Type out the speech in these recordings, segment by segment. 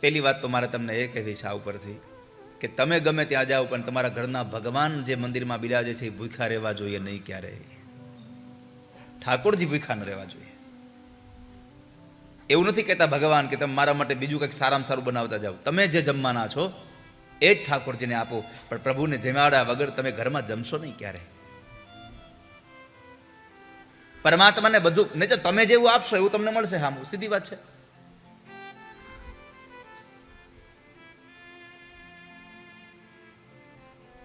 પહેલી વાત તો મારે તમને એ કહેવી છે આ ઉપરથી કે તમે ગમે ત્યાં જાઓ, પણ તમારા ઘરના ભગવાન જે મંદિરમાં બિરાજે છે એ ભૂખ્યા રહેવા જોઈએ નહીં ક્યારેય. ઠાકોરજી ભૂખ્યા ન રહેવા જોઈએ. એવું નથી કહેતા ભગવાન કે તમે મારા માટે બીજું કંઈક સારામાં સારું બનાવતા જાઓ. તમે જે જમવાના છો, એ જ ઠાકોરજીને આપો. પણ પ્રભુને જમાડ્યા વગર તમે ઘરમાં જમશો નહીં ક્યારે? પરમાત્માને બધું નહીં તો તમે જેવું આપશો એવું તમને મળશે હા સીધી વાત છે.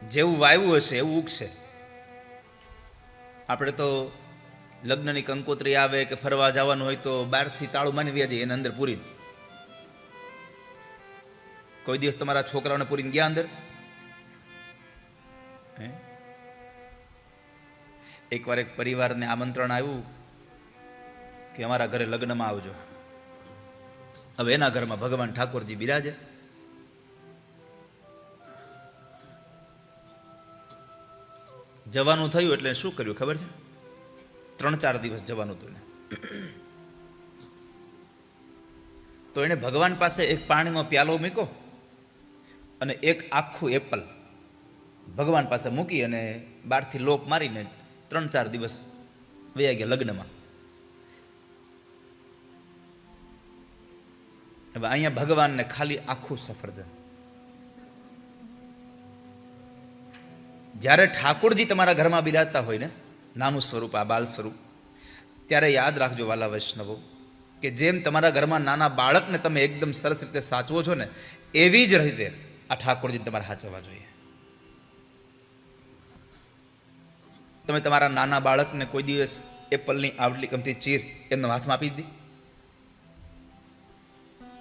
જેવું વાવ્યું હશે, એવું ઉગશે. આપણે તો લગ્નની કંકોત્રી આવે કે ફરવા જવાનું હોય તો બહારથી તાળું માની જઈએ એના અંદર પૂરી કોઈ દિવસ તમારા છોકરાઓને પૂરીને ગયા અંદર? એકવાર એક પરિવારને આમંત્રણ આવ્યું કે અમારા ઘરે લગ્નમાં આવજો. હવે એના ઘરમાં ભગવાન ઠાકોરજી બિરાજે. જવાનું થયું એટલે શું કર્યું, ખબર છે? ત્રણ ચાર દિવસ જવાનું હતું તો એણે ભગવાન પાસે એક પાણીનો પ્યાલો મૂક્યો અને એક આખું એપલ ભગવાન પાસે મૂકી અને બહારથી લોક મારીને ત્રણ ચાર દિવસ વયા ગયા લગ્નમાં. હવે અહીંયા ભગવાનને ખાલી આખું સફરજન. જ્યારે ઠાકોરજી તમારા ઘરમાં બિરાજતા હોય ને, નાનું સ્વરૂપ, આ બાલ સ્વરૂપ, ત્યારે યાદ રાખજો વાલા વૈષ્ણવો, કે જેમ તમારા ઘરમાં નાના બાળકને તમે એકદમ સરસ રીતે સાચવો છો ને, એવી જ રીતે આ ઠાકોરજી તમારે સાચવવા જોઈએ. તમે તમારા નાના બાળકને કોઈ દિવસ એપલની આવડલી કમથી ચીર એમનો હાથમાં આપી દીધી?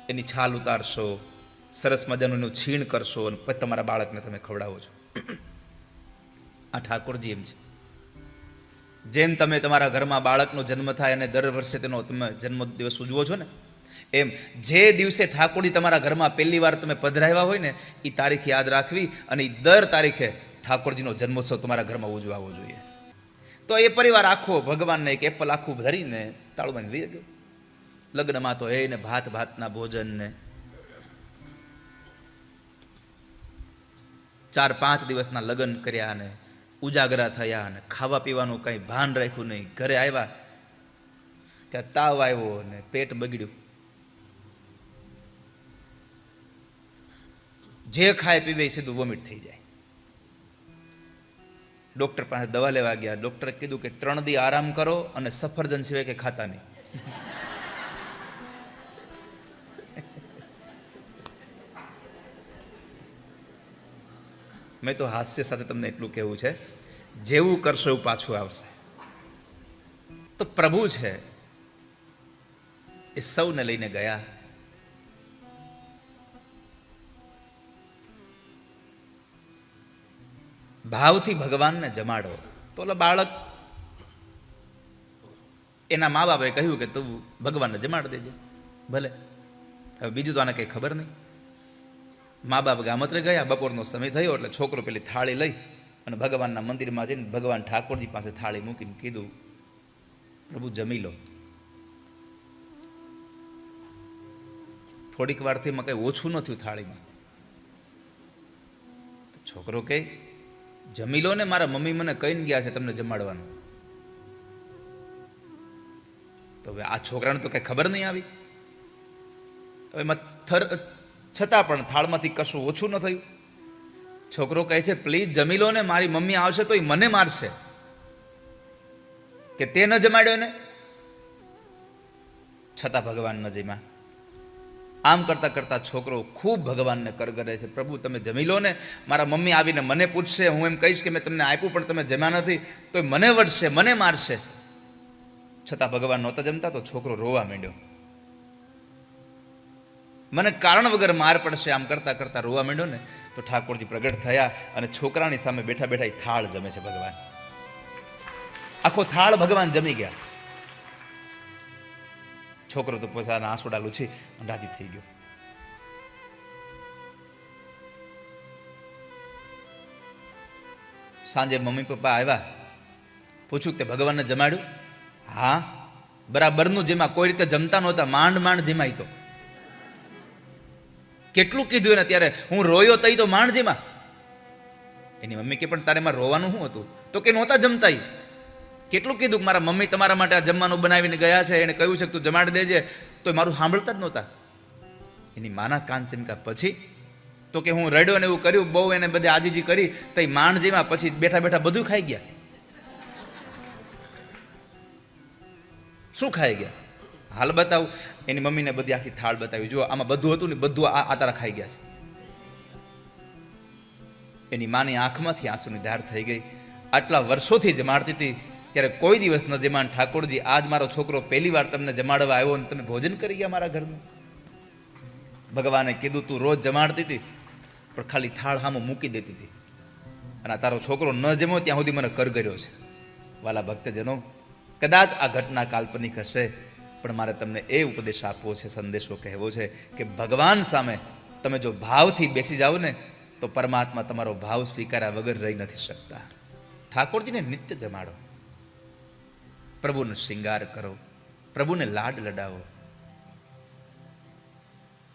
એની છાલ ઉતારશો, સરસ મજાનું એનું છીણ કરશો અને પછી તમારા બાળકને તમે ખવડાવો છો. આ ઠાકોરજી એમ છે. જેમ તમે તમારા ઘરમાં બાળકનો જન્મ થાય અને દર વર્ષે તેનો તમે જન્મ દિવસ ઉજવો છો ને, એમ જે દિવસે ઠાકોરજી તમારા ઘરમાં પહેલી વાર તમે પધરાવ્યા હોય ને એ તારીખ યાદ રાખવી અને દર તારીખે ઠાકોરજીનો જન્મોત્સવ તમારા ઘરમાં ઉજવાવો જોઈએ. તો એ પરિવાર આખો ભગવાનને એક એપલ આખું ધરીને તાળું લઈ ગયો. લગ્નમાં તો એને ભાત ભાતના ભોજનને ચાર પાંચ દિવસના લગ્ન કર્યા અને ઉજાગરા થયા અને ખાવા પીવાનું કંઈ ભાન રાખ્યું નહીં. ઘરે આવ્યા, ત્યાં તાવ આવ્યો અને પેટ બગડ્યું. જે ખાય પીવે સીધું વોમિટ થઈ જાય. ડોક્ટર પાસે દવા લેવા ગયા. ડોક્ટરે કીધું કે ત્રણ દી આરામ કરો અને સફરજન સિવાય કે ખાતા નહીં. મેં તો હાસ્ય સાથે તમને એટલું કહેવું છે, જેવું કરશો એવું પાછું આવશે. તો પ્રભુ છે, એ સૌને લઈને ગયા. ભાવથી ભગવાનને જમાડો. તો ઓલા બાળક એના મા બાપે કહ્યું કે તું ભગવાનને જમાડ દેજે, ભલે. હવે બીજું તો આને કંઈ ખબર નહીં. મા બાપ ગામત્રે ગયા, બપોરનો સમય થયો એટલે છોકરો પેલી થાળી લઈ અને ભગવાનના મંદિરમાં જઈને ભગવાન ઠાકોરજી પાસે થાળી મૂકીને કીધું, પ્રભુ, જમી લો. થોડીક વારથી માં કંઈ ઓછું ન થયું થાળીમાં. છોકરો કહે, જમી લો ને, મારા મમ્મી મને કહીને ગયા છે તમને જમાડવાનું. તો હવે આ છોકરાને તો કંઈ ખબર નહીં આવી. હવે થર છતાં પણ થાળમાંથી કશું ઓછું ન થયું. છોકરો કહે છે, પ્લીઝ જમી લો ને, મારી મમ્મી આવશે તો એ મને મારશે. કે તે ન જમાડ્યો ને છતાં ભગવાન ન જમ્યા. આમ કરતા કરતા છોકરો ખૂબ ભગવાનને કરગરે છે, પ્રભુ, તમે જમી લો ને, મારા મમ્મી આવીને મને પૂછશે, હું એમ કહીશ કે મેં તમને આપ્યું, પણ તમે જમ્યા નથી તો મને વળશે મને મારશે. છતાં ભગવાન નહોતા જમતા, તો છોકરો રોવા માંડ્યો. મને કારણ વગર માર પડશે. આમ કરતા કરતા રોવા માંડ્યો ને, તો ઠાકોરજી પ્રગટ થયા અને છોકરાની સામે બેઠા બેઠા એ થાળ જમે છે ભગવાન. આખો થાળ ભગવાન જમી ગયા. છોકરો તો પોતાના આંસુડા લૂછી રાજી થઈ ગયો. સાંજે મમ્મી પપ્પા આવ્યા. પૂછ્યું કે ભગવાનને જમાડ્યું? હા, બરાબરનું જેમાં કોઈ રીતે જમતા નહોતા, માંડ માંડ જેમાં તો. કેટલું કીધું એને ત્યારે હું રોયો તઈ તો માણજીમાં એની મમ્મી કે, પણ તારે એમાં રોવાનું શું હતું? તો કે, નહોતા જમતા કેટલું કીધું? કે મારા મમ્મી તમારા માટે આ જમવાનું બનાવીને ગયા છે, એને કહ્યું છે કે તું જમાડી દેજે. તો મારું સાંભળતા જ નહોતા. એની માના કાન ચમકા પછી તો કે, હું રડ્યો ને એવું કર્યું, બહુ એને બધે આજીજી કરી, તો એ માણજીમાં પછી બેઠા બેઠા બધું ખાઈ ગયા. શું ખાઈ ગયા? હાલ બતાવું. એની મમ્મીને બધી આખી થાળ બતાવી. જુઓ, આમાં બધું હતું ને બધું આ આ તારા ખાઈ ગયા છે. એની માની આંખમાંથી આંસુની ધાર થઈ ગઈ. આટલા વર્ષોથી જમાડતી હતી. ત્યારે કોઈ દિવસ ન જમાણ ઠાકોરજી, આજ મારો છોકરો પહેલી વાર તમને જમાડવા આવ્યો અને તમે ભોજન કરી ગયા મારા ઘરનું. ભગવાને કીધું, તું રોજ જમાડતી હતી, પણ ખાલી થાળ હામો મૂકી દેતી હતી. અને તારો છોકરો ન જમ્યો ત્યાં સુધી મને કરગર્યો છે. વાલા ભક્તજનો, કદાચ આ ઘટના કાલ્પનિક હશે. પણ મારે તમને એ ઉપદેશ આપવો છે, સંદેશો કહેવો છે કે ભગવાન સામે તમે જો ભાવથી બેસી જાઓ ને, તો પરમાત્મા તમારો ભાવ સ્વીકાર્યા વગર રહી નથી શકતા. ઠાકોરજીને નિત્ય જમાડો. પ્રભુનો શિંગાર કરો. પ્રભુને લાડ લડાવો.